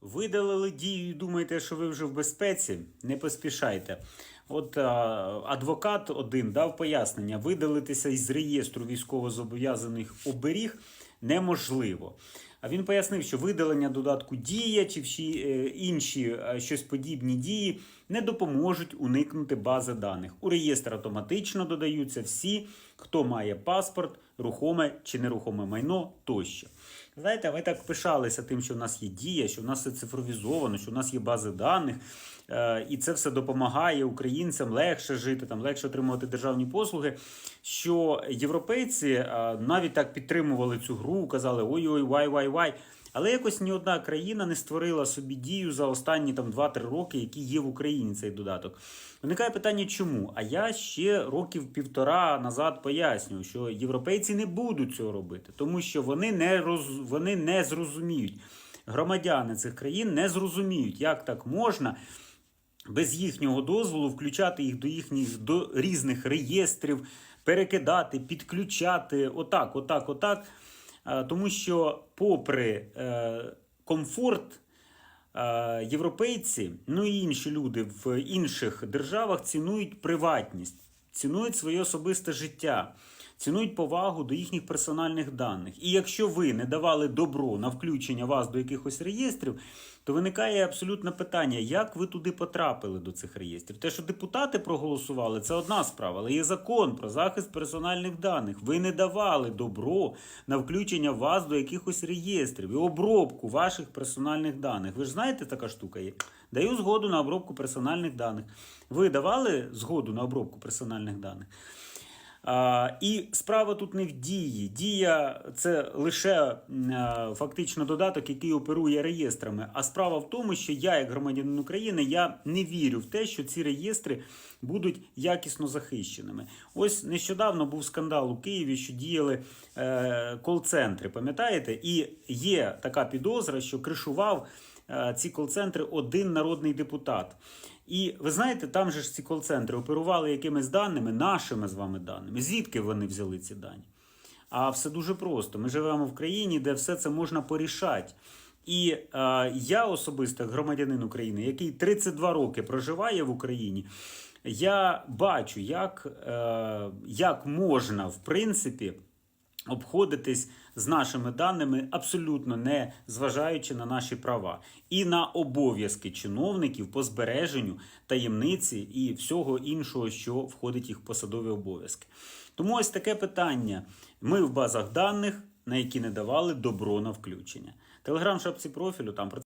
Видалили дію і думаєте, що ви вже в безпеці? Не поспішайте. От а, адвокат один дав пояснення: видалитися із реєстру військовозобов'язаних оберіг неможливо. А він пояснив, що видалення додатку дія чи всі е, інші е, щось подібні дії не допоможуть уникнути бази даних. У реєстр автоматично додаються всі, хто має паспорт, рухоме чи нерухоме майно тощо. Знаєте, ви так пишалися тим, що в нас є дія, що в нас все цифровізовано, що в нас є бази даних, е, і це все допомагає українцям легше жити, там легше отримувати державні послуги. Що європейці навіть так підтримували цю гру, казали ой-ой, вай, вай. Але якось ні одна країна не створила собі дію за останні там 2-3 роки, які є в Україні цей додаток. Виникає питання, чому? А я ще років півтора назад пояснював, що європейці не будуть цього робити, тому що вони не роз... вони не зрозуміють. Громадяни цих країн не зрозуміють, як так можна без їхнього дозволу включати їх до їхніх до різних реєстрів, перекидати, підключати, отак, отак, отак. Е, Тому що, попри е, комфорт, е, європейці, ну і інші люди в інших державах цінують приватність, цінують своє особисте життя, цінують повагу до їхніх персональних даних. І якщо ви не давали добро на включення вас до якихось реєстрів, то виникає абсолютне питання, як ви туди потрапили до цих реєстрів. Те, що депутати проголосували, це одна справа, але є закон про захист персональних даних. Ви не давали добро на включення вас до якихось реєстрів і обробку ваших персональних даних. Ви ж знаєте, така штука є. Даю згоду на обробку персональних даних. Ви давали згоду на обробку персональних даних? І справа тут не в дії. Дія це лише фактично додаток, який оперує реєстрами. А справа в тому, що я, як громадянин України, я не вірю в те, що ці реєстри будуть якісно захищеними. Ось нещодавно був скандал у Києві, що діяли е, кол-центри. Пам'ятаєте? І є така підозра, що кришував е, ці кол-центри один народний депутат. І ви знаєте, там же ж ці кол-центри оперували якимись даними, нашими з вами даними. Звідки вони взяли ці дані? А все дуже просто. Ми живемо в країні, де все це можна порішати. І е, я особисто, громадянин України, який 32 роки проживає в Україні, я бачу, як, е, як можна, в принципі, обходитись з нашими даними, абсолютно не зважаючи на наші права і на обов'язки чиновників по збереженню таємниці і всього іншого, що входить в їх посадові обов'язки. Тому ось таке питання. Ми в базах даних, на які не давали добро на включення. Телеграм шапці профілю там про